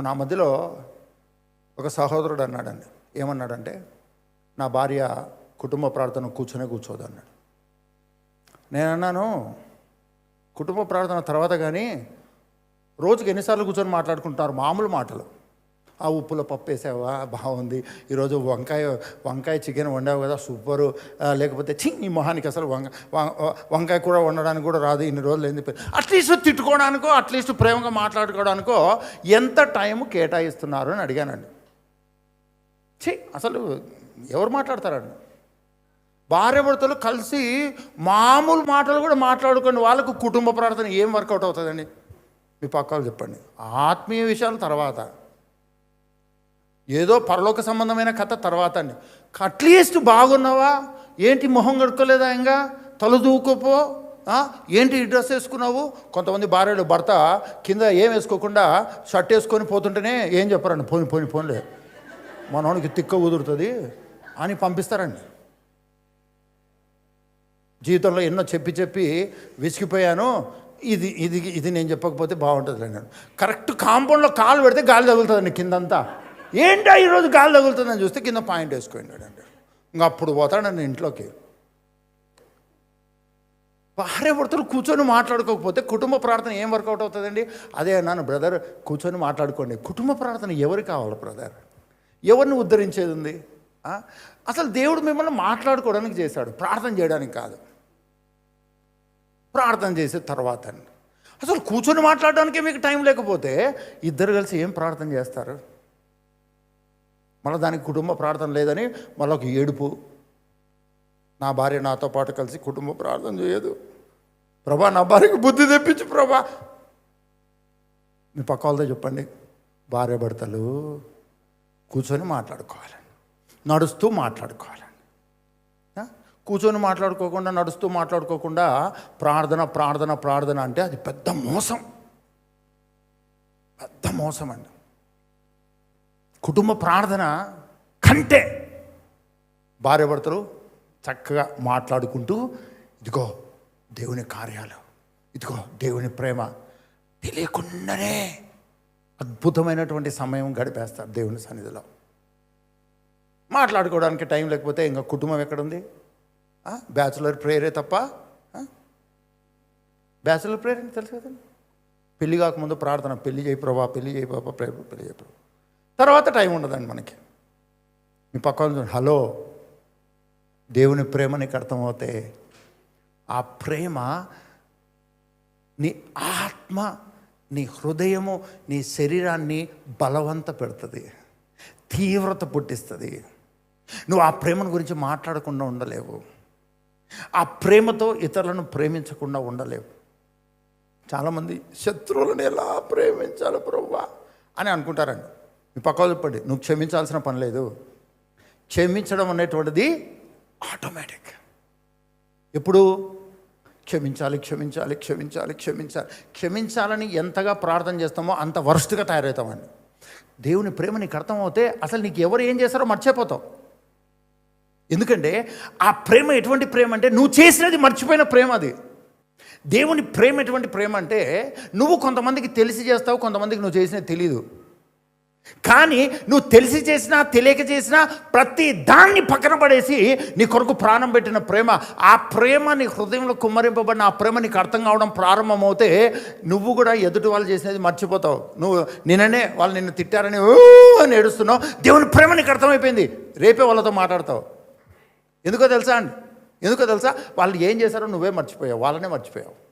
నా మధ్యలో ఒక సహోదరుడు అన్నాడండి. ఏమన్నాడంటే నా భార్య కుటుంబ ప్రార్థన కూర్చొనే కూర్చోదు అన్నాడు. నేను అన్నాను కుటుంబ ప్రార్థన తర్వాత కానీ రోజుకి ఎన్నిసార్లు కూర్చొని మాట్లాడుకుంటున్నారు? మామూలు మాటలు. ఆ ఉప్పులో పప్పు వేసావా బాగుంది ఈరోజు వంకాయ వంకాయ చికెన్ వండావు కదా సూపరు. లేకపోతే చి ఈ మొహానికి అసలు వంక వంకాయ కూడా వండడానికి కూడా రాదు ఇన్ని రోజులు ఏంది అట్లీస్ట్ తిట్టుకోవడానికో అట్లీస్ట్ ప్రేమగా మాట్లాడుకోవడానికో ఎంత టైం కేటాయిస్తున్నారు అని అడిగానండి. ఛీ అసలు ఎవరు మాట్లాడతారండి? భార్యభర్తలు కలిసి మామూలు మాటలు కూడా మాట్లాడుకోండి. వాళ్ళకు కుటుంబ ప్రార్థన ఏం వర్కౌట్ అవుతుందండి? మీ పక్కలు చెప్పండి. ఆత్మీయ విషయాలు తర్వాత ఏదో పరలోక సంబంధమైన కథ తర్వాత అండి. అట్లీస్ట్ బాగున్నావా? ఏంటి మొహం కడుక్కోలేదా ఇంకా తల దూకోపో? ఏంటి డ్రెస్ వేసుకున్నావు? కొంతమంది భార్యలు భర్త కింద ఏం వేసుకోకుండా షర్ట్ వేసుకొని పోతుంటేనే ఏం చెప్పరండి. పోని పోని పోన్లే. మనోనికి తిక్క కుదురుతుంది అని పంపిస్తారండి. జీవితంలో ఎన్నో చెప్పి చెప్పి విసిగిపోయాను. ఇది ఇది ఇది నేను చెప్పకపోతే బాగుంటుంది నేను కరెక్ట్ కాంపౌండ్లో కాలు పెడితే గాలి తగులుతుందండి కిందంతా. ఏంటా ఈరోజు గాలి తగులుతుందని చూస్తే కింద పాయింట్ వేసుకోండి అండి ఇంకా అప్పుడు పోతాడండి ఇంట్లోకి. భార్య భర్తలు కూర్చొని మాట్లాడుకోకపోతే కుటుంబ ప్రార్థన ఏం వర్కౌట్ అవుతుందండి? అదే అన్నాను బ్రదర్ కూర్చొని మాట్లాడుకోండి. కుటుంబ ప్రార్థన ఎవరు కావాలి బ్రదర్? ఎవరిని ఉద్ధరించేది ఉంది? అసలు దేవుడు మిమ్మల్ని మాట్లాడుకోవడానికి చేశాడు. ప్రార్థన చేయడానికి కాదు. ప్రార్థన చేసే తర్వాత అసలు కూర్చొని మాట్లాడడానికి మీకు టైం లేకపోతే ఇద్దరు కలిసి ఏం ప్రార్థన చేస్తారు? మళ్ళీ దానికి కుటుంబ ప్రార్థన లేదని మళ్ళీ ఒక ఏడుపు. నా భార్య నాతో పాటు కలిసి కుటుంబ ప్రార్థన చేయదు. ప్రభా నా భార్యకు బుద్ధి తెప్పించు ప్రభా. మీ పక్క వాళ్ళతో చెప్పండి. భార్య భర్తలు కూర్చొని మాట్లాడుకోవాలండి నడుస్తూ మాట్లాడుకోవాలండి కూర్చొని మాట్లాడుకోకుండా నడుస్తూ మాట్లాడుకోకుండా ప్రార్థన ప్రార్థన ప్రార్థన అంటే అది పెద్ద మోసం. పెద్ద మోసం అండి. కుటుంబ ప్రార్థన కంటే భార్యాభర్తలు చక్కగా మాట్లాడుకుంటూ ఇదిగో దేవుని కార్యాలు ఇదిగో దేవుని ప్రేమ. తెలియకుండానే అద్భుతమైనటువంటి సమయం గడిపేస్తారు దేవుని సన్నిధిలో. మాట్లాడుకోవడానికి టైం లేకపోతే ఇంకా కుటుంబం ఎక్కడుంది? బ్యాచులర్ ప్రేయరే తప్ప బ్యాచులర్ ప్రేయర్ అని తెలుసు కదండి? పెళ్ళి కాకముందు ప్రార్థన పెళ్ళి చేయి ప్రభా పెళ్ళి చేయి బాబా ప్రే పెళ్ళి చేయి ప్రభా. తర్వాత టైం ఉండదండి మనకి. మీ పక్కన హలో దేవుని ప్రేమ నీకు అర్థమవుతే ఆ ప్రేమ నీ ఆత్మ నీ హృదయము నీ శరీరాన్ని బలవంత పెడుతుంది. తీవ్రత పుట్టిస్తుంది. నువ్వు ఆ ప్రేమను గురించి మాట్లాడకుండా ఉండలేవు. ఆ ప్రేమతో ఇతరులను ప్రేమించకుండా ఉండలేవు. చాలామంది శత్రువులను ఎలా ప్రేమించాలి ప్రవ్వా? అని అనుకుంటారండి. మీ పక్క పడి నువ్వు క్షమించాల్సిన పని లేదు. క్షమించడం అనేటువంటిది ఆటోమేటిక్ ఎప్పుడు? క్షమించాలి క్షమించాలి క్షమించాలి క్షమించాలి. క్షమించాలని ఎంతగా ప్రార్థన చేస్తామో అంత వరస్ట్గా తయారవుతామండి దేవుని ప్రేమ నీకు అర్థమవుతే అసలు నీకు ఎవరు ఏం చేస్తారో మర్చిపోతావు. ఎందుకంటే ఆ ప్రేమ ఎటువంటి ప్రేమ అంటే నువ్వు చేసినది మర్చిపోయిన ప్రేమ అది. దేవుని ప్రేమ ఎటువంటి ప్రేమ అంటే నువ్వు కొంతమందికి తెలిసి చేస్తావు కొంతమందికి నువ్వు చేసినది తెలీదు. కానీ నువ్వు తెలిసి చేసినా తెలియక చేసినా ప్రతి దాన్ని పక్కన పడేసి నీ కొరకు ప్రాణం పెట్టిన ప్రేమ ఆ ప్రేమ నీ హృదయంలో కుమ్మరింపబడిన ఆ ప్రేమ నీకు అర్థం కావడం ప్రారంభమవుతే నువ్వు కూడా ఎదుటి వాళ్ళు చేసినది మర్చిపోతావు. నువ్వు నిన్ననే వాళ్ళు నిన్ను తిట్టారని అని ఏడుస్తున్నావు. దేవుని ప్రేమ నీకు అర్థమైపోయింది. రేపే వాళ్ళతో మాట్లాడతావు. ఎందుకో తెలుసా అండి? ఎందుకో తెలుసా? వాళ్ళు ఏం చేశారో నువ్వే మర్చిపోయావు. వాళ్ళనే మర్చిపోయావు.